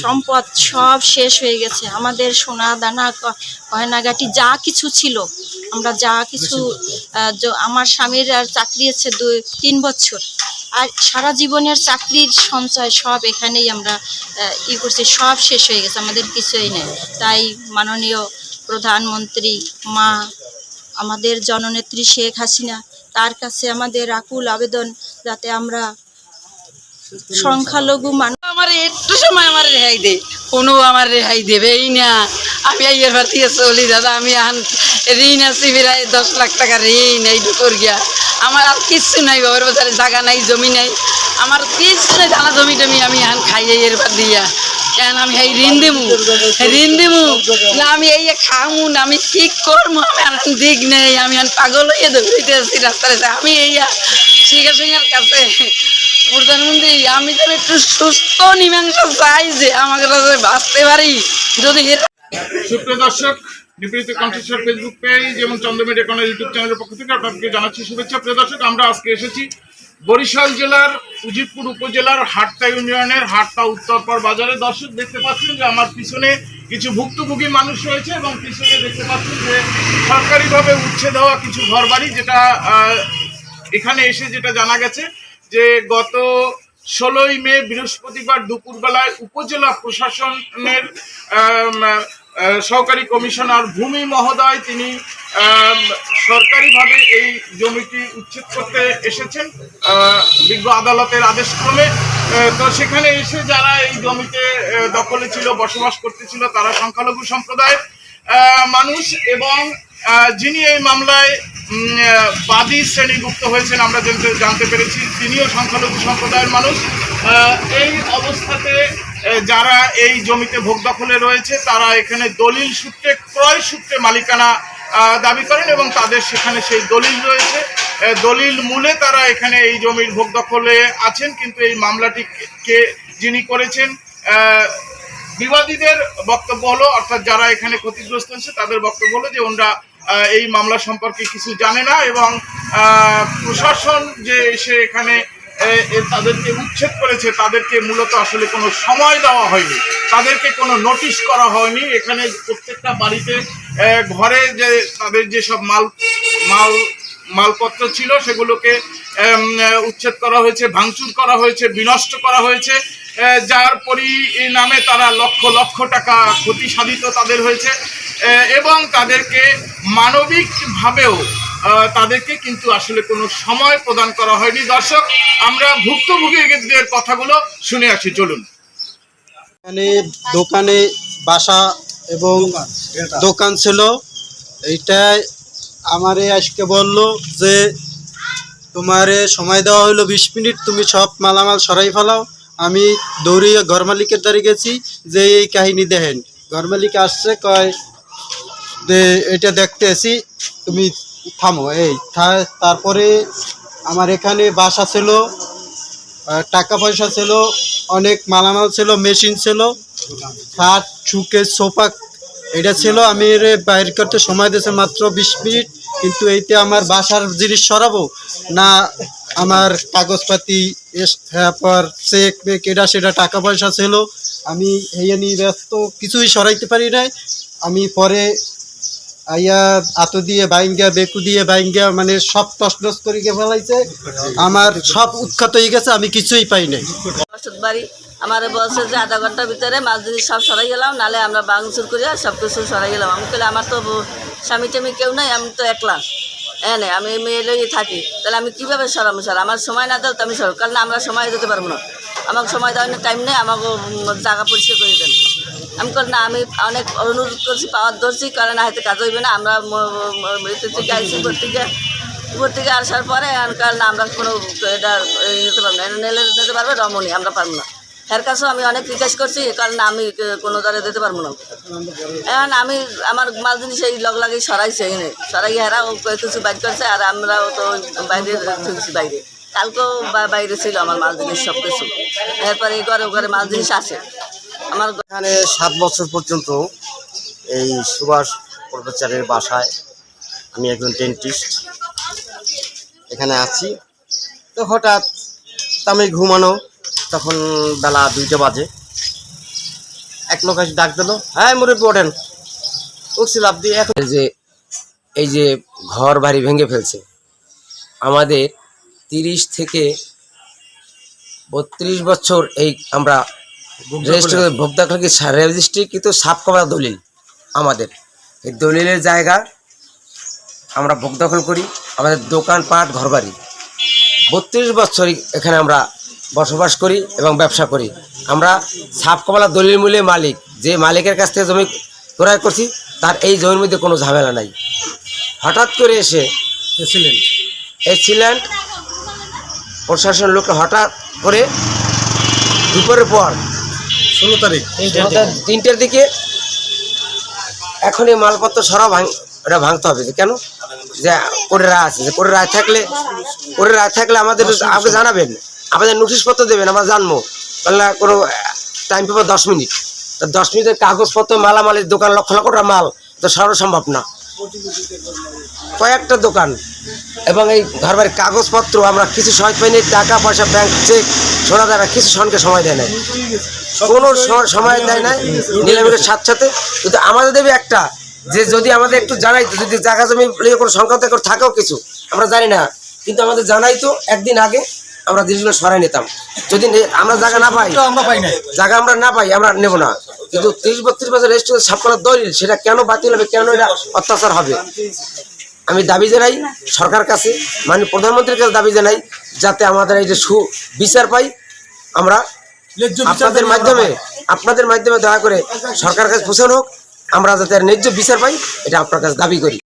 সম্পদ সব শেষ হয়ে গেছে। আমাদের সোনা দানা গয়নাগাটি যা কিছু ছিল, আমরা যা কিছু আমার স্বামীর আর চাকরি আছে দুই, তিন বছর। আর সারা জীবনের চাকরির সঞ্চয় সব এখানেই আমরা ই করছি, সব শেষ হয়ে গেছে, আমাদের কিছুই নেই। তাই মাননীয় প্রধানমন্ত্রী, মা, আমাদের জননেত্রী শেখ হাসিনা, তার কাছে আমাদের আকুল আবেদন, যাতে আমরা সংখ্যালঘু মানুষ আমার একটু সময় আমার রেহাই দে। কোনো আমার রেহাই দেবেই না। আমি এবার থেকে চলি, দাদা। আমি আন ঋণ আছি প্রায় দশ লাখ টাকা ঋণ, এই দুপুর গিয়া। আমার আর কিচ্ছু নাই, বাবার বাজারে জায়গা নাই, জমি নাই। আমার কিচ্ছু নাই ধানা জমি টমি আমি আন খাই এই এরবার দিয়া। কেন আমি এই ঋণ দিমু ঋণ দিমু না, আমি এই খামু না, আমি কি করব? আমি আর দিক নেই। আমি পাগল হয়ে দৌড়িতে আছি রাস্তায়। আমি এই শিখা সিংহের কাছে প্রধানমন্ত্রী, আমি যেন একটু সুস্থ মীমাংসা চাই যে আমাকে যাতে বাঁচতে পারি। যদি সুপ্রিয় দর্শক, নিপীড়িত কণ্ঠস্বর ফেসবুক পেজ এবং চন্দ্রমেড একান্ন ইউটিউব চ্যানেলের পক্ষ থেকে আপনাদেরকে জানাচ্ছি শুভেচ্ছা। প্রিয় দর্শক, আমরা আজকে এসেছি বরিশাল জেলার উজিরপুর উপজেলার হাটতা ইউনিয়নের হাটতা উত্তরপাড় বাজারে। দর্শক, দেখতে পাচ্ছেন যে আমার পিছনে কিছু ভুক্তভোগী মানুষ রয়েছে এবং পিছনে দেখতে পাচ্ছেন যে সরকারিভাবে উচ্ছেদ হওয়া কিছু ঘরবাড়ি, যেটা এখানে এসে যেটা জানা গেছে যে গত ষোলোই মে বৃহস্পতিবার দুপুরবেলায় উপজেলা প্রশাসনের সহকারী কমিশনার ভূমি মহোদয় তিনি সরকারিভাবে এই জমিটি উচ্ছেদ করতে এসেছেন বিজ্ঞ আদালতের আদেশক্রমে। আহ, তো সেখানে এসে যারা এই জমিতে দখলে ছিল বসবাস করতেছিল তারা সংখ্যালঘু সম্প্রদায়ের মানুষ এবং যিনি এই মামলায় বাদী শ্রেণীভুক্ত হয়েছেন, আমরা জানতে জানতে পেরেছি, তিনিও সংখ্যালঘু সম্প্রদায়ের মানুষ। এই অবস্থাতে যারা এই জমিতে ভোগ দখলে রয়েছে, তারা এখানে দলিল সূত্রে, ক্রয় সূত্রে মালিকানা দাবি করেন এবং তাদের সেখানে সেই দলিল রয়েছে। দলিল মূলে তারা এখানে এই জমির ভোগ দখলে আছেন, কিন্তু এই মামলাটিকে যিনি করেছেন বিবাদীদের বক্তব্য হলো, অর্থাৎ যারা এখানে ক্ষতিগ্রস্ত হয়েছে তাদের বক্তব্য হলো যে ওনারা এই মামলা সম্পর্কে কিছু জানে না এবং প্রশাসন যে এসে এখানে তাদেরকে উচ্ছেদ করেছে, তাদেরকে মূলত আসলে কোনো সময় দেওয়া হয়নি। তাদেরকে কোনো নোটিশ করা হয়নি। এখানে প্রত্যেকটা বাড়িতে ঘরে যে তাদের যেসব মাল মাল, মালপত্র ছিল, সেগুলোকে উচ্ছেদ করা হয়েছে, ভাঙচুর করা হয়েছে, বিনষ্ট করা হয়েছে যার পরিণামে তারা লক্ষ লক্ষ টাকা ক্ষতি সাধিত তাদের হয়েছে এবং তাদেরকে মানবিকভাবেও তাদেরকে কিন্তু আসলে কোনো সময় প্রদান করা হয়নি। দর্শক, আমরা ভুক্তভোগীদের কথাগুলো শুনে আসি, চলুন। এখানে দোকানে বাসা এবং দোকান ছিল, এইটাই আমারে আজকে বলল যে তোমারে সময় দেওয়া হলো বিশ মিনিট, তুমি সব মালামাল সরাই ফেলাও। আমি দৌড়িয়ে ঘর মালিকের দ্বারে গেছি যে এই কাহিনী দেখেন। ঘর মালিক আসছে, কয় যে এটা দেখতে এসি তুমি থামো, এই তারপরে আমার এখানে বাসা ছিল টাকা পয়সা ছিল, অনেক মালামাল ছিল, মেশিন ছিল, খাট ছুকে সোফা, এটা ছিল। আমি বাইর করতে সময় দিয়েছে মাত্র বিশ মিনিট। কিন্তু এইতে আমার বাসার জিনিস সরাবো? না, আমার কাগজপাতি তারপর চেক, বেক, এটা, সেটা, টাকা পয়সা ছিল। আমি এই নিয়ে ব্যস্ত, কিছুই সরাইতে পারি নাই। আমি পরে আইয়া আতো দিয়ে, বাইঙ্গা, বেকু দিয়ে, বাইঙ্গা মানে সব টসটস করে ফেলাইছে। আমার সব উৎখাত হয়ে গেছে, আমি কিছুই পাই নাই। আমার বলছে যে আধা ঘণ্টার ভিতরে মাছ জিনিস সব সরাই গেলাম, নালে আমরা বাংচুর করে সব কিছু সরাই গেলাম। আমি আমার তো স্বামী টামি কেউ নাই আমি তো একলা। হ্যাঁ নে, আমি মেয়ে লইয়ে থাকি। তাহলে আমি কীভাবে সরাবো স্যার? আমার সময় না দাও তো আমি সর কারণ আমরা সময় দিতে পারব না। আমাকে সময় দেওয়ার টাইম নেই আমাকে জায়গা পরিষ্কার করে দেন। আমি কল না আমি অনেক অনুরোধ করছি পাওয়ার ধরছি কারণ হাতে কাজ হইবে না। আমরা থেকে আইসি থেকে উপর থেকে আসার পরে কারণ আমরা কোনো এটা নিতে পারব না। নিতে পারবে রমণী আমরা পারব না। এর কাছেও আমি অনেক রিকোয়েস্ট করছি কারণ আমি কোনো দ্বারা দিতে পারব না। এখন আমি, আমার মাল জিনিস এই লগ লাগেই সরাইছে এনে সরাই হেরা ও কিছু বাইর করছে, আর আমরাও তো বাইরে থুকছি বাইরে। কালকেও বাইরে ছিল আমার মাল জিনিস সব কিছু। এরপরে ঘরে ঘরে মাল জিনিস আছে। আমার এখানে সাত বছর পর্যন্ত এই সুভাষ পর্বচারের বাসায় আমি একজন ডেন্টিস্ট এখানে আছি। তো হঠাৎ আমি ঘুমানো তখন বেলা দুইটা বাজে। এক লোক এসে ডাক দিল হ্যাঁ মুরব্বী ওঠেন। উঠছি লাভ দিয়ে এখন যে এই যে ঘর বাড়ি ভেঙে ফেলছে। আমাদের তিরিশ থেকে বত্রিশ বছর এই আমরা রেজিস্ট্রি ভোক্তাকে রেজিস্ট্রিকৃত সাপ করা। দলিল আমাদের। এই দলিলের জায়গা আমরা ভোগ দখল করি। আমাদের দোকানপাট ঘরবাড়ি। বত্রিশ বছর এখানে আমরা বসবাস করি এবং ব্যবসা করি। আমরা সাপ কমলা দলিল মূল্যে মালিক। যে মালিকের কাছ থেকে জমি ক্রয় করছি তার এই জমির মধ্যে কোনো ঝামেলা নাই। হঠাৎ করে এসে এসছিলেন প্রশাসন লোক হঠাৎ করে দুপুরের পর ষোলো তারিখ। তিনটের দিকে। এখন এই মালপত্র সরা ভাঙ এটা ভাঙতে হবে যে কেন? যে করে রায় আছে যে করে রায় থাকলে করে রায় থাকলে আমাদের আপনি জানাবেন। আমাদের নোটিশ পত্র দেবেন, আমরা জানব। তাহলে কোনো টাইম পাবো দশ মিনিট। তা দশ মিনিটের কাগজপত্র, মালামালের দোকান, লক্ষ লক্ষ টাকা মাল, তো সরানো সম্ভব না। কয়েকটা দোকান, এবং এই ঘর বাড়ির কাগজপত্র, আমরা কিছু সময় পাইনি টাকা পয়সা ব্যাংক চেক সোনা না কিছু সনকে সময় দেয় না কোনো সময় দেয় না নিলামের সাথে সাথে কিন্তু আমাদের দেবে একটা, যে যদি আমাদের একটু জানাই তো যদি জায়গা জমি কোনো সংক্রান্ত করে থাকেও কিছু, আমরা জানি না। কিন্তু আমাদের জানাই তো একদিন আগে। আমরা জিনিসগুলো সরাই নিতাম। যদি আমরা জায়গা না পাই আমরা পাই নাই। জায়গা আমরা না পাই আমরা নেব না। কিন্তু তিরিশ বত্রিশ বছর রেজিস্ট্রেশন করার দলিল সেটা কেন বাতিল হবে কেন এটা অত্যাচার হবে? আমি দাবি জানাই সরকার কাছে মানে প্রধানমন্ত্রীর কাছে দাবি জানাই যাতে আমাদের এই যে সু বিচার পাই আমরা আপনাদের মাধ্যমে আপনাদের মাধ্যমে দয়া করে সরকার কাছে পৌঁছানো হোক আমরা যাতে ন্যায্য বিচার পাই এটা আপনার কাছে দাবি করি।